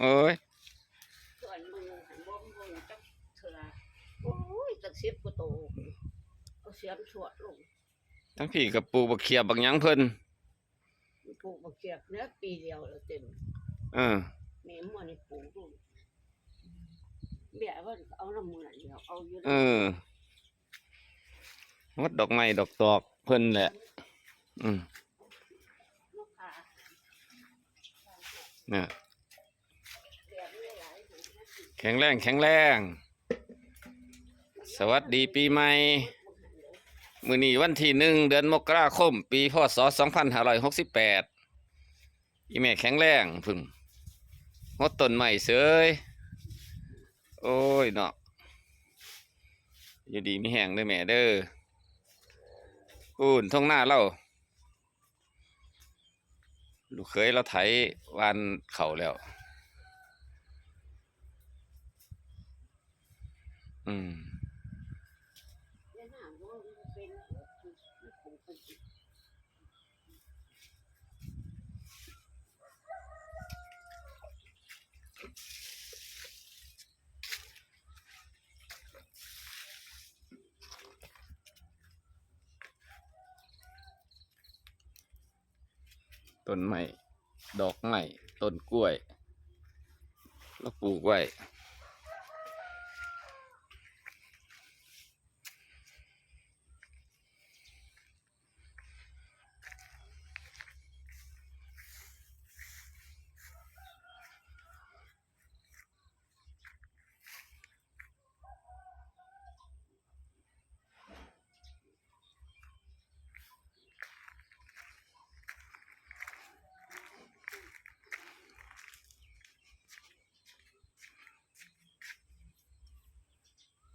โอ้ยส่วนมือหันบ่มบ่จักเถื่อโอ้ยจักสิบกว่าโตเอาเสียมสวดลงทั้งพี่กับปลูกบักเขียบบักหยังเพิ่นปลูกบักเกียบเนื้อปีเดียวแล้วเต็มเออแม่หมอนี่ปลูกลงเบี้ยว่าเอาน้ำมือนั่นเดียวเอาอยู่เอองดดอกไม้ดอกตอกเพิ่นแหละ อืมลูกค้า เนี่ย เบี้ยไม่หลาย แข็งแรงแข็งแรง สวัสดีปีใหม่ มือนี้วันที่หนึ่งเดือนมกราคม ปีพศ2568อีแม่แข็งแรงพึ่งงดต้นใหม่เสยโอ้ยเนาะอยู่ดีมีแห้งเด้อแม่เด้ออุ่นท้องหน้าเราลูกเคยเราไถวานเข่าแล้ว อืมต้น้าบ่เป็นปลูกเป็นต้นไม้ดอกไม้ต้นกล้วย แล้วปลูกไว้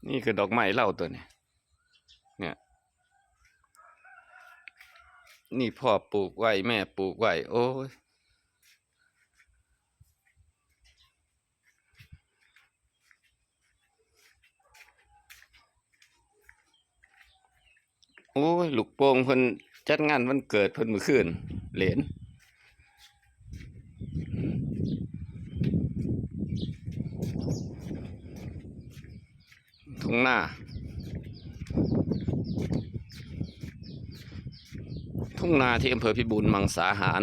นี่คือดอกไม้เล่าตัวนี้เนี่ย นี่พ่อปลูกไว้แม่ปลูกไว้โอ้ยโอ้ยลูกโป่งเพิ่นจัดงานวันเกิดเพิ่นเมื่อคืนเหร ทุ่งหน้า ทุ่งนาที่อำเภอพิบูลมังสาหาร